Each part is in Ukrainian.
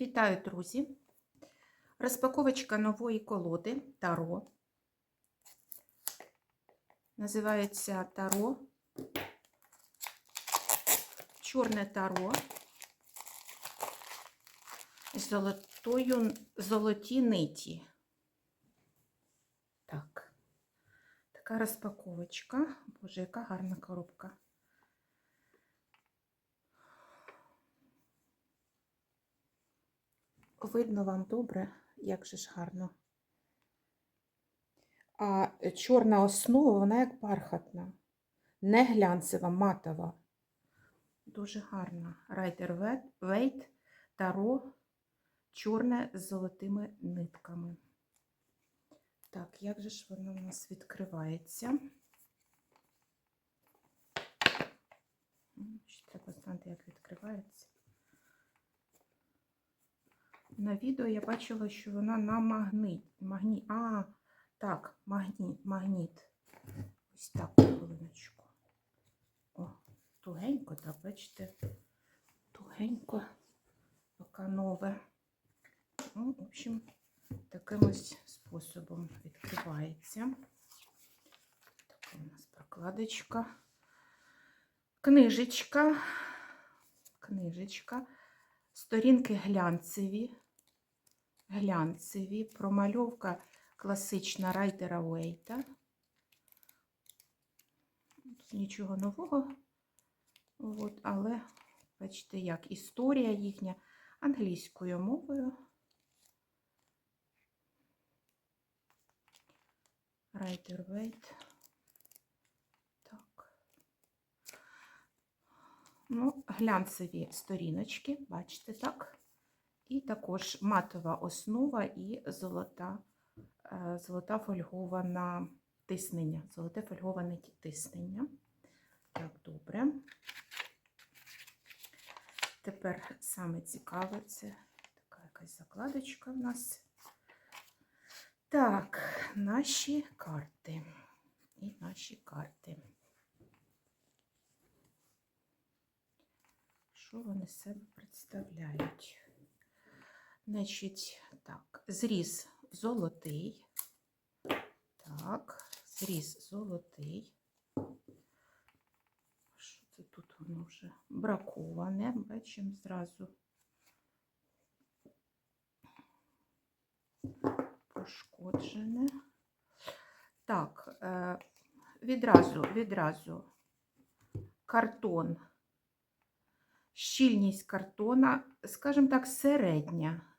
Вітаю, друзі! Розпаковочка нової колоди Таро. Називається Таро. Чорне таро з золотою, золоті ниті. Так, така розпаковочка. Боже, яка гарна коробка. Видно вам добре, як же ж гарно. А чорна основа, вона як бархатна, не глянцева, матова. Дуже гарна. Райдер Вейт, таро, чорне з золотими нитками. Так, як же ж воно у нас відкривається? Ще треба знати, як відкривається. На відео я бачила, що вона на магніт. Магні... А, так, магніт, магніт. Ось так, хвилиночку. О, тугенько, так, бачите, тугенько, поки нове. Ну, в общем, таким ось способом відкривається. Така у нас прокладочка. Книжечка. Книжечка. Сторінки глянцеві. Глянцеві. Промальовка класична Райдера Уейта. Тут нічого нового. От, але, бачите, як історія їхня англійською мовою. Райдер. Так. Ну, глянцеві сторіночки, бачите, так? І також матова основа і золота, е, золота фольгована тиснення. Золоте фольговане тиснення. Так, добре. Тепер саме цікаве, це така якась закладочка в нас. Так, наші карти. І наші карти. Що вони себе представляють? Значить, так, зріз золотий. Так, зріз золотий. Що це тут воно вже браковане? Бачимо зразу. Пошкоджене. Так, е, відразу, відразу картон. Щільність картона, скажімо так, середня,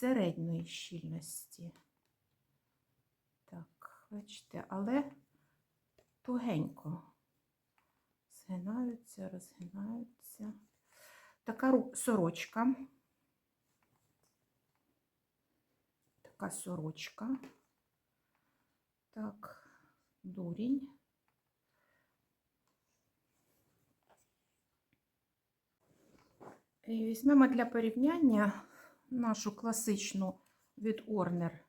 середньої щільності. Так, бачите, але тугенько. Згинаються, розгинаються. Така сорочка. Така сорочка. Так, дурінь. І візьмемо для порівняння нашу класичну від Орнер,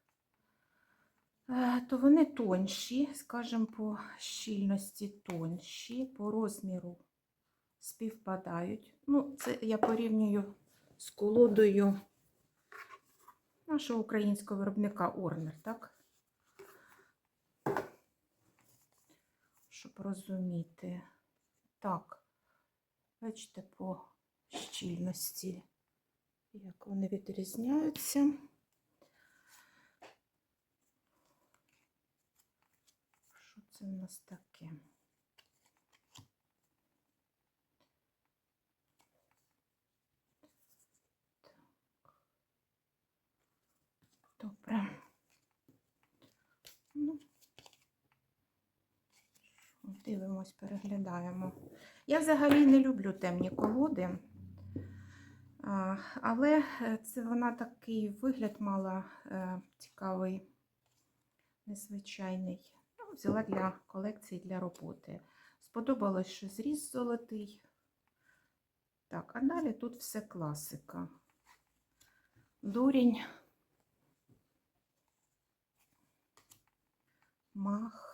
то вони тонші, скажімо, по щільності тонші, по розміру співпадають. Ну, це я порівнюю з колодою нашого українського виробника Орнер, так? Щоб розуміти. Так, бачите, по щільності, як вони відрізняються. Що це у нас таке? Добре. Ну, дивимось, переглядаємо. Я взагалі не люблю темні колоди. Але це вона такий вигляд мала е, цікавий, незвичайний. Ну, Взяла для колекції для роботи. Сподобалось, що зріз золотий. Так, а далі тут все класика. Дурінь, мах.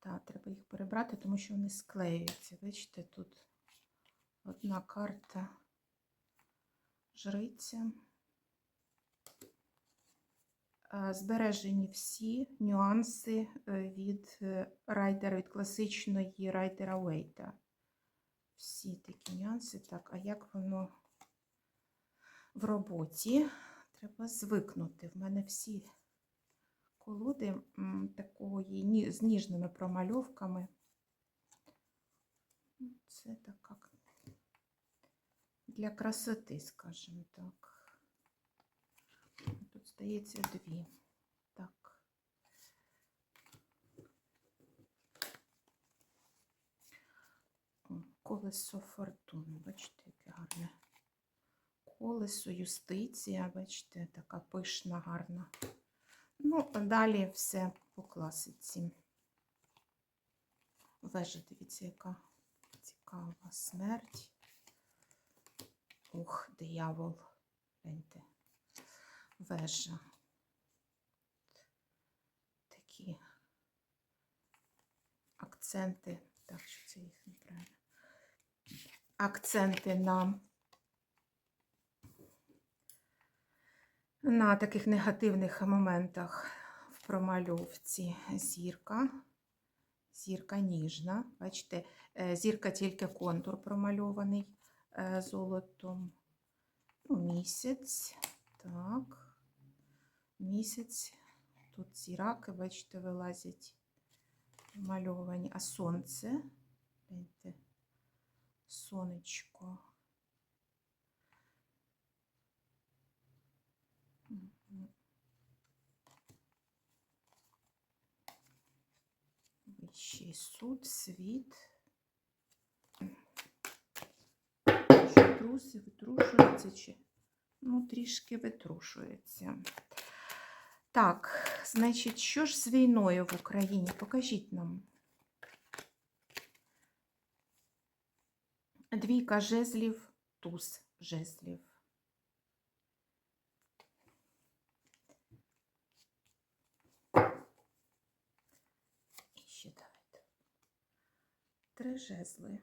Так, треба їх перебрати, тому що вони склеюються. Бачите, тут одна карта жриця. Е, Збережені всі нюанси е, від е, райдера, від класичної райдера Уейта. Всі такі нюанси. Так, а як воно в роботі? Треба звикнути. В мене всі колоди такої з ніжними промальовками. Це така для красоти, скажімо так. Тут здається дві. Так. Колесо фортуни. Бачите, яке гарне. Колесо, юстиція, бачите, така пишна, гарна. Ну, а далі все по класиці. Вежа, дивіться, яка цікава смерть. Ух, диявол. Гляньте. Вежа. Такі акценти. Так, що це їх неправильно. Акценти на, на таких негативних моментах в промальовці зірка. Зірка ніжна. Бачите, е, зірка тільки контур промальований золотом. Ну, місяць. Так. Місяць. Тут зіраки, бачите, вилазять мальовані. А сонце. Гляньте. Сонечко. Вищий суд, світ. Труси витрушується чи? Ну, трішки витрушується. Так, значить, що ж з війною в Україні? Покажіть нам. Двійка жезлів, туз жезлів. І ще давайте. Три жезли.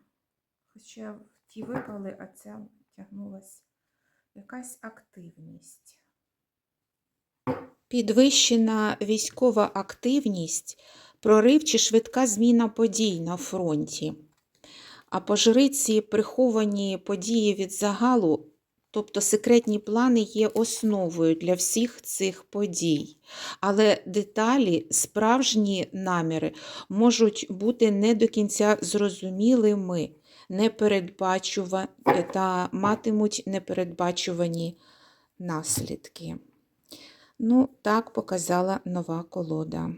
Хоча ті випали, а ця тягнулась якась активність. Підвищена військова активність, прорив чи швидка зміна подій на фронті. А по жриці приховані події від загалу, тобто секретні плани є основою для всіх цих подій. Але деталі, справжні наміри можуть бути не до кінця зрозумілими, непередбачува... та матимуть непередбачувані наслідки. Ну, так показала нова колода.